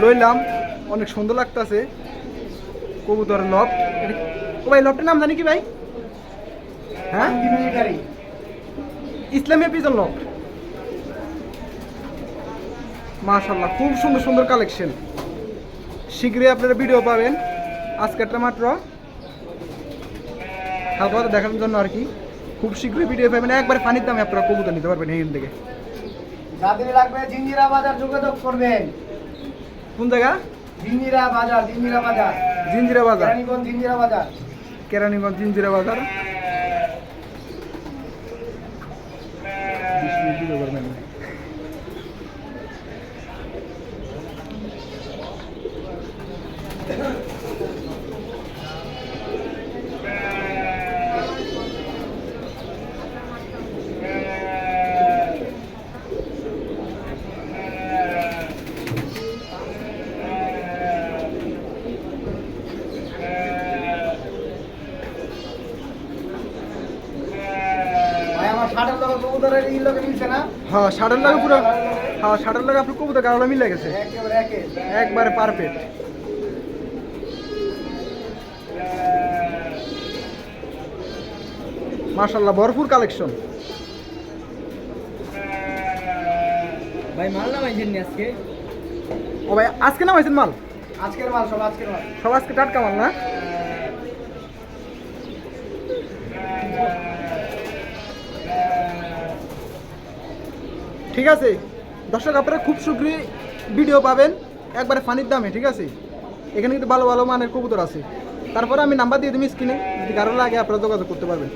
লইলাম, অনেক সুন্দর লাগতাছে। কবুতরের লব। ভাই, লবটার নাম জানি কি ভাই? হ্যাঁ? ইসলামিয়া পিজন লব। মাশাল্লাহ খুব সুন্দর সুন্দর কালেকশন শীঘ্রই আপনারা ভিডিও পাবেন। আজকেরটা মাত্র হালকা দেখানোর জন্য আর কি। খুব শীঘ্রই ভিডিও পাবেন। একবার পানির দামে আপনারা কবুতর নিতে পারবেন এখান থেকে যাদের লাগবে জিঞ্জিরা বাজার যোগাযোগ করবেন। কোন জায়গা? জিঞ্জিরা বাজার জিঞ্জিরা বাজার। জিঞ্জিরা বাজার। রানীগঞ্জ জিঞ্জিরা বাজার। কেরানীগঞ্জ জিঞ্জিরা বাজার কবুতরের এই লোকে মিলছে না হ্যাঁ ষাটের লাগে পুরো হ্যাঁ ষাটের লাগে আপনার কবুতর কারোটা মিলে গেছে। একেবারে একে। একবারে পারফেক্ট মাশাল্লাহ ভরপুর কালেকশন। ভাই মাল নামাইছেন নি আজকে? ও ভাই আজকে নামাইছেন মাল? আজকের মাল সব আজকের মাল। সব আজকে টাটকা মাল না? ঠিক আছে। দর্শক আপনারা খুব শীঘ্রই ভিডিও পাবেন। একবারে ফানির দামে ঠিক আছে? এখানে কিন্তু ভালো ভালো মানের কবুতর আছে। তারপরে আমি নাম্বার দিয়ে দিই স্ক্রিনে যদি কারও লাগে আপনারা যোগাযোগ করতে পারবেন।